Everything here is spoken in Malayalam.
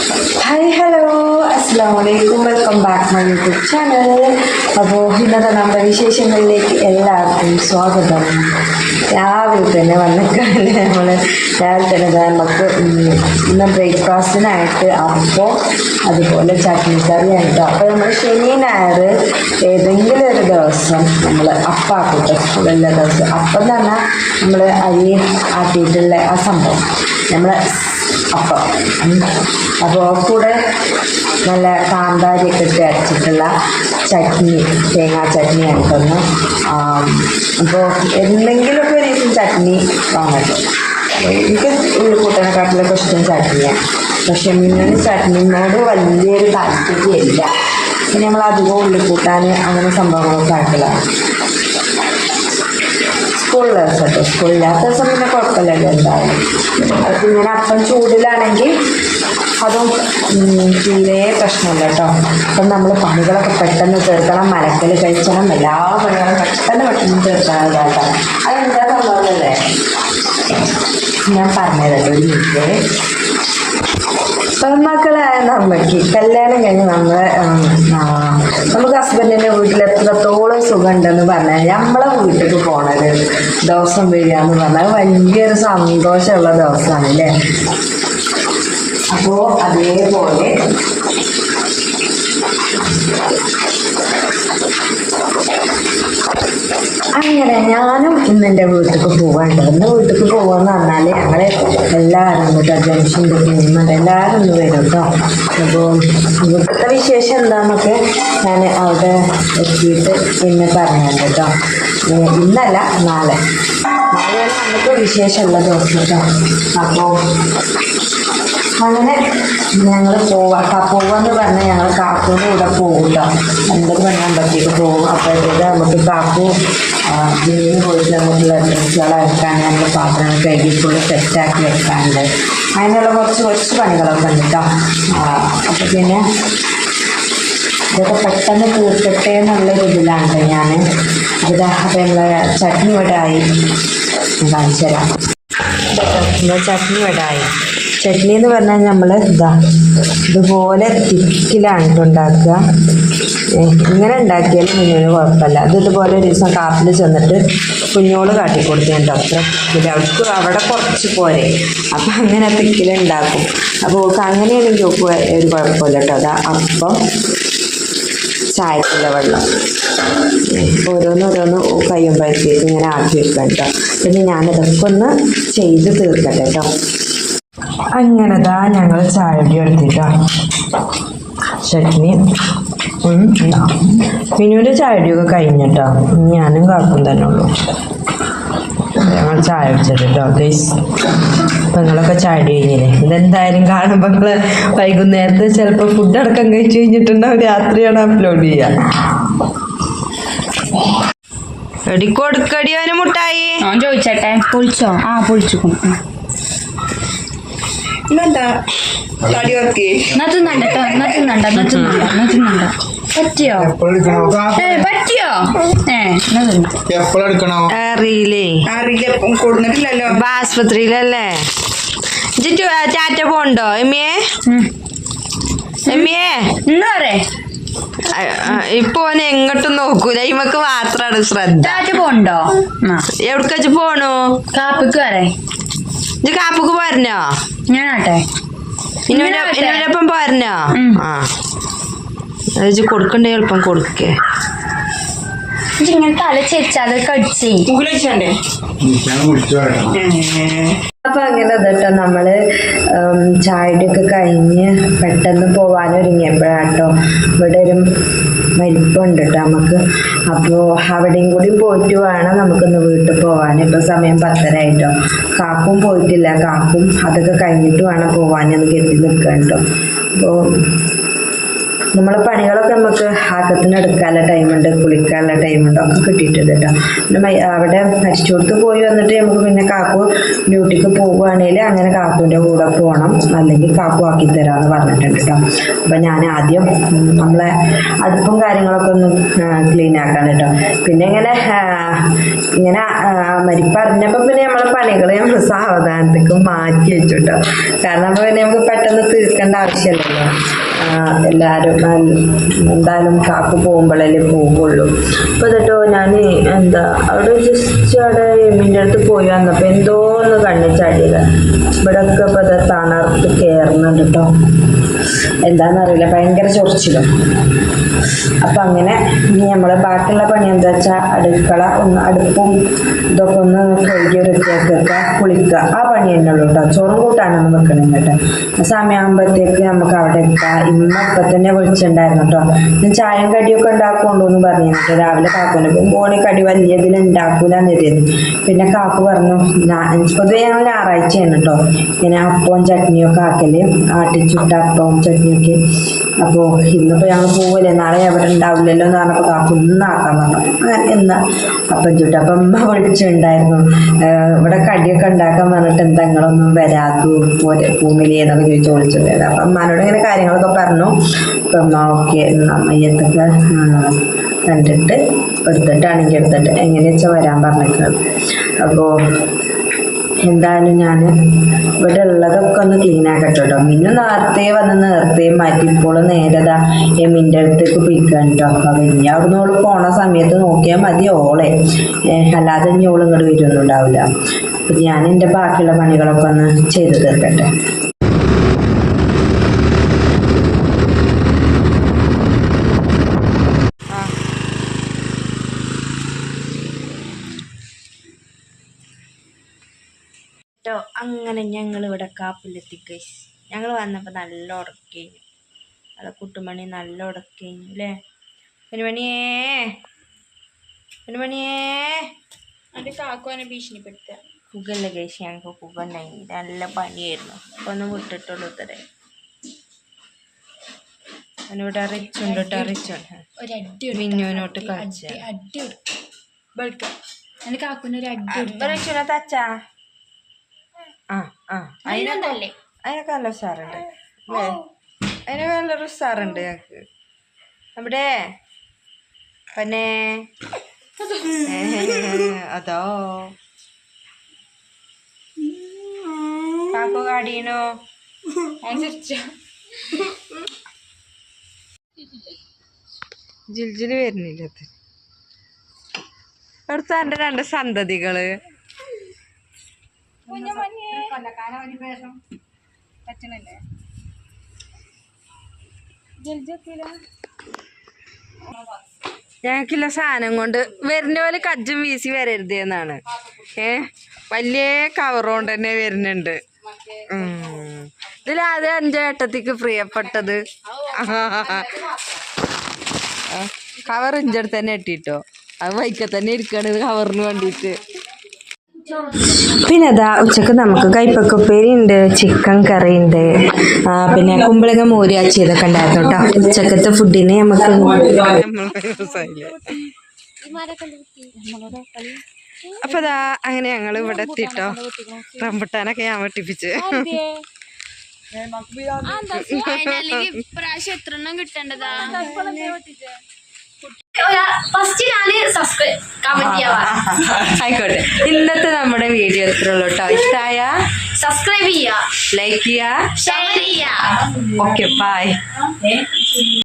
ഹായ് ഹലോ അസ്സാം വലൈക്കും welcome back my YouTube channel അപ്പോൾ ഇന്നത്തെ നമ്മുടെ വിശേഷങ്ങളിലേക്ക് എല്ലാവർക്കും സ്വാഗതം. രാവിലെ തന്നെ വന്നിക്കാണ്. നമ്മൾ രാവിലെ തന്നെ നമുക്ക് ഇന്ന് ബ്രേക്ക്ഫാസ്റ്റിനായിട്ട് അപ്പോൾ അതുപോലെ ചട്നി കറിയായിട്ട് അപ്പോൾ നമ്മൾ ശനി ഞായർ ഏതെങ്കിലും ഒരു ദിവസം നമ്മൾ അപ്പാക്കിട്ട്. എല്ലാ ദിവസം. അപ്പം തന്നെ നമ്മൾ അരി ആട്ടിയിട്ടുള്ള ആ സംഭവം. നമ്മൾ അപ്പം അപ്പോൾ കൂടെ നല്ല കാന്താരിയൊക്കെ ഇട്ട് അരച്ചിട്ടുള്ള ചട്നി തേങ്ങാ ചട്നി ആയിട്ടൊന്ന് അപ്പോൾ എന്തെങ്കിലുമൊക്കെ ഒരു ദിവസം ചട്നി വാങ്ങട്ടെ. എനിക്ക് ഉള്ളിക്കൂട്ടനെക്കാട്ടിലൊക്കെ ഇഷ്ടം ചട്നിയാണ് പക്ഷെ മിന്നിന് ചട്നിനോട് വലിയൊരു താല്പര്യമില്ല. പിന്നെ നമ്മൾ അധികം ഉള്ളിക്കൂട്ടാൻ അങ്ങനെ സംഭവങ്ങളൊക്കെ ആക്കലാണ്. സ്കൂളിൽ ദിവസം കേട്ടോ സ്കൂളില്ലാത്ത ദിവസം പിന്നെ കുഴപ്പമില്ലല്ലോ എന്തായാലും. അത് ഇങ്ങനെ അപ്പം ചൂടിലാണെങ്കിൽ അതും തീരെ പ്രശ്നമില്ല കേട്ടോ. അപ്പം നമ്മൾ പണികളൊക്കെ പെട്ടെന്ന് തീർക്കണം മലക്കൽ കഴിച്ചണം എല്ലാ പണികളും പെട്ടെന്ന് പെട്ടെന്ന് തീർക്കണം കേട്ടോ. അതെന്താ സംഭവമല്ലേ ഞാൻ പറഞ്ഞത് ഒരു മിനിറ്റ്. പെൺമക്കളായ നമ്മൾക്ക് കല്യാണം കഴിഞ്ഞ് നമ്മളെ നമുക്ക് ഹസ്ബൻഡിന്റെ വീട്ടിൽ എത്രത്തോളം സുഖം ഉണ്ടെന്ന് പറഞ്ഞാൽ നമ്മളെ വീട്ടിലേക്ക് പോണത് ദിവസം വരിക എന്ന് പറഞ്ഞാൽ വലിയൊരു സന്തോഷമുള്ള ദിവസമാണ് അല്ലേ അപ്പോ അതേപോലെ അങ്ങനെ ഞാനും ഇന്ന് എന്റെ വീട്ടിലേക്ക് പോകാണ്ട് എന്റെ വീട്ടിലേക്ക് പോകാന്ന് പറഞ്ഞാൽ ഞങ്ങൾ എല്ലാവരും കേട്ടോ ജംഗ്ഷന്റെ പോകുന്നുണ്ട് എല്ലാവരും ഒന്ന് വരും കേട്ടോ അപ്പോൾ ഇവിടുത്തെ വിശേഷം എന്താണെന്നൊക്കെ ഞാൻ അവിടെ എത്തിയിട്ട് പിന്നെ പറഞ്ഞുണ്ട് കേട്ടോ ഇന്നല്ല നാളെ. നാളെയാണ് നമുക്ക് വിശേഷമുള്ള ദിവസം കേട്ടോ അപ്പോൾ അങ്ങനെ ഞങ്ങൾ പോവാ. പോവാന്ന് പറഞ്ഞാൽ ഞങ്ങൾ കാക്കൂടെ കൂടെ പോകും കേട്ടോ ഒൻപത് മണിയാകുമ്പോഴത്തേക്ക് പോകും അപ്പോഴത്തേക്ക് നമുക്ക് കാക്കു ജിമ്മിന് പോയിട്ട് നമുക്കുള്ള ഡ്രസ്സുകൾ അയക്കാൻ നമ്മൾ പാത്രങ്ങൾ കഴുകി ഫുള്ള് സെറ്റാക്കി വെക്കാനുണ്ട്. അതിനുള്ള കുറച്ച് കുറച്ച് പണികളൊക്കെ ഉണ്ട് കേട്ടോ അപ്പോൾ പിന്നെ ഇതൊക്കെ പെട്ടെന്ന് തീർക്കട്ടെ എന്നുള്ള രീതിയിലാണ് ഞാൻ ഇതാ നമ്മളെ ചട്നി ഇവിടെ ആയി കാണിച്ചു തരാം. ചട്നി ഇവിടെ ആയി ചട്നി എന്ന് പറഞ്ഞാൽ നമ്മൾ ഇതാ ഇതുപോലെ തിക്കിലാണ് ഉണ്ടാക്കുക ഇങ്ങനെ ഉണ്ടാക്കിയാലും കുഞ്ഞോന് കുഴപ്പമില്ല. അത് ഇതുപോലെ ഒരു ദിവസം കാപ്പിൽ ചെന്നിട്ട് കുഞ്ഞോട് കാട്ടിക്കൊടുത്തിട്ടുണ്ട്. അത്ര തിക്കിൽ അവൾക്ക് അവിടെ കുറച്ച് പോരെ. അപ്പം അങ്ങനെ തിക്കിലുണ്ടാക്കും. അപ്പോൾ ഓൾക്ക് അങ്ങനെയാണെങ്കിൽ ഒരു കുഴപ്പമില്ല കേട്ടോ. അതാ അപ്പം ചായക്കുള്ള വെള്ളം. ഓരോന്നോരോന്ന് കഴിയുമ്പോഴത്തേക്ക് ഇങ്ങനെ ആക്കി വെക്കാം കേട്ടോ. പിന്നെ ഞാനിതൊക്കെ ഒന്ന് ചെയ്ത് തീർക്കട്ടെ കേട്ടോ. അങ്ങനെതാ ഞങ്ങൾ ചായടി എടുത്തിട്ടാ. ചട്നി. പിന്നൊരു ചായടിയൊക്കെ കഴിഞ്ഞിട്ടാ. ഞാനും കാക്കും തന്നെ ഉള്ളൂ. ഞങ്ങൾ ചായ വെച്ചിട്ടോ ഗൈസ് നിങ്ങളൊക്കെ ചായ കഴിഞ്ഞില്ലേ? ഇതെന്തായാലും കാണുമ്പോൾ നിങ്ങൾ വൈകുന്നേരത്തെ ചിലപ്പോൾ ഫുഡ് അടക്കം കഴിച്ചു കഴിഞ്ഞിട്ടുണ്ടാവും. രാത്രിയാണ് അപ്ലോഡ് ചെയ്യുക എടി കൊടുക്കടി മുട്ടായി. ചോദിച്ചട്ടെ. പൊളിച്ചോ. ആ പൊളിച്ചുക്കും ഇന്നെന്താ പറ്റിയോ? ഏ പറ്റിയോ? ഏ എപ്പോഴെടുക്കണോ? അറിയില്ലേ? അറിയില്ല കൊടുത്തിട്ടില്ലല്ലോ ഇപ്പൊ ആസ്പത്രിയിലല്ലേ? ജിറ്റു ടാറ്റ പോണ്ടോ? എമ്മിയെ. എമ്മിയെ? എന്നാ പറേ അ- അ, ഇപ്പൊ ഓന് എങ്ങോട്ടും നോക്കൂല. ഇമക്ക് മാത്രാണ് ശ്രദ്ധ. പോണ്ടോ? എവിടക്കു പോണു? കാപ്പിക്ക് വരെ ഇജ്ജ് കാപ്പുക്ക് പോരണോ ഞാനാട്ടെ. ഇന്നുവിനൊപ്പം പോരണോ. ആ. അത് കൊടുക്കണ്ടേ എളുപ്പം കൊടുക്കേ. ഇങ്ങനെ കടിച്ചേ അപ്പൊ അങ്ങനെ അതട്ടോ നമ്മൾ ചായടൊക്കെ കഴിഞ്ഞ് പെട്ടെന്ന് പോവാനൊരുങ്ങിയപ്പോഴാട്ടോ ഇവിടെ ഒരു മരിപ്പുണ്ട് കേട്ടോ നമുക്ക്. അപ്പോൾ അവിടെയും കൂടി പോയിട്ട് വേണം നമുക്കൊന്ന് വീട്ടിൽ പോകാൻ ഇപ്പോൾ സമയം പത്തരായിട്ടോ കാക്കും പോയിട്ടില്ല. കാക്കും അതൊക്കെ കഴിഞ്ഞിട്ട് വേണം പോവാനെന്ന് കരുതി നിൽക്കാൻ കേട്ടോ അപ്പോൾ നമ്മളെ പണികളൊക്കെ നമുക്ക് ആക്കത്തിന് എടുക്കാനുള്ള ടൈമുണ്ട് കുളിക്കാനുള്ള ടൈമുണ്ട് ഒക്കെ കിട്ടിയിട്ടുണ്ട് കേട്ടോ പിന്നെ അവിടെ കൊടുത്ത് പോയി വന്നിട്ട് നമുക്ക് പിന്നെ കാക്കു ഡ്യൂട്ടിക്ക് പോവുകയാണെങ്കിൽ അങ്ങനെ കാക്കുവിന്റെ കൂടെ പോകണം. അല്ലെങ്കിൽ കാക്കു ആക്കി തരാമെന്ന് പറഞ്ഞിട്ടുണ്ട് കേട്ടോ. അപ്പം ഞാൻ ആദ്യം നമ്മളെ അടുപ്പും കാര്യങ്ങളൊക്കെ ഒന്ന് ക്ലീൻ ആക്കാൻ കേട്ടോ. പിന്നെ ഇങ്ങനെ ഇങ്ങനെ മരിപ്പറിഞ്ഞപ്പോൾ പിന്നെ നമ്മളെ പണികൾ നമ്മൾ സാവധാനത്തേക്ക് മാറ്റി വെച്ചു കേട്ടോ. കാരണം അപ്പോൾ പിന്നെ നമുക്ക് പെട്ടെന്ന് തീർക്കേണ്ട ആവശ്യമില്ലല്ലോ. എല്ലാവരും എന്തായാലും കാക്കു പോകുമ്പോഴല്ലേ പോകുള്ളൂ അപ്പോൾ എന്നിട്ടോ ഞാൻ എന്താ അവിടെ ജസ്റ്റ് അവിടെ എമ്മിന്റെ അടുത്ത് പോയി വന്നപ്പോൾ എന്തോ ഒന്ന് കണ്ണിച്ചാടിയത്. ചാടിയത് ഇവിടെയൊക്കെ ഇപ്പോൾ തണർത്ത് കയറുന്നുണ്ട് കേട്ടോ എന്താണെന്നറിയില്ല ഭയങ്കര ചൊറിച്ചിലും. അപ്പം അങ്ങനെ ഇനി നമ്മൾ ബാക്കിയുള്ള പണി എന്താ വെച്ചാൽ അടുക്കള ഒന്ന് അടുപ്പും ഇതൊക്കെ ഒന്ന് കഴുകി വൃത്തിയാക്കി വെക്കുക കുളിക്കുക. ആ പണി തന്നെ ഉള്ളൂ കേട്ടോ ചോറും കൂട്ടാനൊന്നും വെക്കണം കേട്ടോ സമയമാകുമ്പോഴത്തേക്ക് നമുക്ക് അവിടെ എത്താം. ഇമ്മ ഇപ്പം തന്നെ വിളിച്ചിട്ടുണ്ടായിരുന്നു കേട്ടോ ഞാൻ ചായയും കടിയൊക്കെ ഉണ്ടാക്കുകൊണ്ടു എന്ന് പറഞ്ഞു കേട്ടോ രാവിലെ കാക്കുവിന് മോണി കടി വലിയതിൽ ഉണ്ടാക്കൂല എന്ന് കരുതി പിന്നെ കാക്കു പറഞ്ഞു പൊതുവെ ഞങ്ങൾ ഞായറാഴ്ചയാണ് കേട്ടോ ഇങ്ങനെ അപ്പവും ചട്നിയൊക്കെ ആക്കൽ. ആട്ടിച്ചുട്ട അപ്പവും ചട്നിയൊക്കെ അപ്പോൾ ഇന്നിപ്പോൾ ഞങ്ങൾ പോവില്ലേ? നാളെ അവിടെ ഉണ്ടാവില്ലല്ലോ എന്ന് പറഞ്ഞപ്പോൾ കാക്കു ഇന്ന് ആക്കാൻ പറഞ്ഞു. അങ്ങനെ എന്നാ? അപ്പം ചുട്ട അപ്പം അമ്മ വിളിച്ചിട്ടുണ്ടായിരുന്നു ഇവിടെ കടിയൊക്കെ ഉണ്ടാക്കാൻ പറഞ്ഞിട്ട് എന്താ നിങ്ങളൊന്നും വരാത്തു പോരെ പൂമിലി എന്നൊക്കെ ചോദിച്ചു വിളിച്ചിട്ടുണ്ടായിരുന്നു. അപ്പം അമ്മനോട് ഇങ്ങനെ കാര്യങ്ങളൊക്കെ പറഞ്ഞു. അപ്പം അമ്മ ഓക്കെ അമ്മയ്യത്തൊക്കെ കണ്ടിട്ട് എടുത്തിട്ടാണെങ്കിൽ എടുത്തിട്ട് എങ്ങനെ വെച്ചാൽ വരാൻ പറഞ്ഞിട്ടുണ്ട് അപ്പോൾ എന്തായാലും ഞാൻ ഇവിടെ ഉള്ളതൊക്കെ ഒന്ന് ക്ലീൻ ആക്കട്ടെ കേട്ടോ മിന്നു നേരത്തെ വന്ന് നേരത്തെ മാറ്റി ഇപ്പോൾ നേരതാ എമ്മിന്റെ അടുത്തേക്ക് പോയിക്കാൻ കേട്ടോ അപ്പം ഇനി അവിടുന്ന് ഓൾ പോണ സമയത്ത് നോക്കിയാൽ മതി ഓളെ. അല്ലാതെ ഇനി ഓൾ ഇങ്ങോട്ട് വരുമൊന്നും ഉണ്ടാവില്ല അപ്പം ഞാൻ എന്റെ ബാക്കിയുള്ള പണികളൊക്കെ ഒന്ന് ചെയ്ത് തീർക്കട്ടെ. കേട്ടോ അങ്ങനെ ഞങ്ങൾ ഇവിടെ കാപ്പിലെത്തി കൈസ് ഞങ്ങൾ വന്നപ്പോൾ നല്ല ഉടക്കഴിഞ്ഞു നല്ല കുട്ടുമണി നല്ല ഉടക്കഴിഞ്ഞു അല്ലേ പെരുമണിയേ പെരുമണിയേ. അതിന്റെ കാക്കുവാനെ ഭീഷണിപ്പെടുത്തുക. കുകല്ല കേസ് ഞങ്ങൾക്ക് പുക ഉണ്ടായി നല്ല പനിയായിരുന്നു. അപ്പോൾ ഒന്ന് വിട്ടിട്ടുള്ളൂ ഇത്ര അവനിവിടെ അറിയിച്ചുണ്ട് കേട്ടോ റിച്ചുണ്ട് ഒരടി മിന്നുവിനോട്ട് കളിച്ച. അടി കാക്കുവിന് ഒരു അടി റിച്ചുനെ തച്ചാ. ആ ആ. അതിനൊക്കെ അതിനെന്തല്ലേ അതിനൊക്കെ നല്ല ഉഷാറുണ്ട്. അല്ലേ? അതിനൊക്കെ നല്ലൊരു ഉഷാറുണ്ട് ഞങ്ങൾക്ക് നമ്മുടെ പിന്നെ. അതോ? കാക്കോ കാടീനോ. ജിൽജിൽ വരുന്നില്ല എന്റെ രണ്ട് സന്തതികൾ. ഞങ്ങൾക്കില്ല സാധനം കൊണ്ട് വരുന്ന പോലെ കജ്ജും വീശി വരരുത് എന്നാണ്. ഏ? വലിയ കവറുകൊണ്ട് കൊണ്ട് തന്നെ വരുന്നുണ്ട്. ഉം. അത് എന്റെ ഏട്ടത്തിക്ക് പ്രിയപ്പെട്ടത്. കവർ ഇഞ്ചടുത്ത് തന്നെ ഇട്ടിട്ടോ. അത് വൈക്കത്തന്നെ ഇരിക്കണത് കവറിന് വേണ്ടിയിട്ട്. പിന്നെ അതാ ഉച്ചയ്ക്ക് നമുക്ക് കൈപ്പക്കുപ്പേരി ഉണ്ട് ചിക്കൻ കറി ഉണ്ട് ആ, പിന്നെ കുമ്പളങ്ങ മോരിയാച്ചി ഇതൊക്കെ ഉണ്ടായിരുന്നു കേട്ടോ ഉച്ചക്കത്തെ ഫുഡിന് നമുക്ക് അപ്പൊ അതാ അങ്ങനെ ഞങ്ങൾ ഇവിടെ എത്തിട്ടോ. റംബുട്ടാനൊക്കെ ഞാൻ വെട്ടിപ്പിച്ച്. പ്രാവശ്യം എത്ര എണ്ണം കിട്ടേണ്ടതാ? ഫസ്റ്റ് ഞാൻ സബ്സ്ക്രൈബ് കമന്റ് ചെയ്യാവാ ആയിക്കോട്ടെ. ഇന്നത്തെ നമ്മുടെ വീഡിയോ എത്ര ഉള്ളൂ കേട്ടോ ഇഷ്ടമായ സബ്സ്ക്രൈബ് ചെയ്യുക ലൈക്ക് ചെയ്യുക ഷെയർ ചെയ്യാ ഓക്കെ ബൈ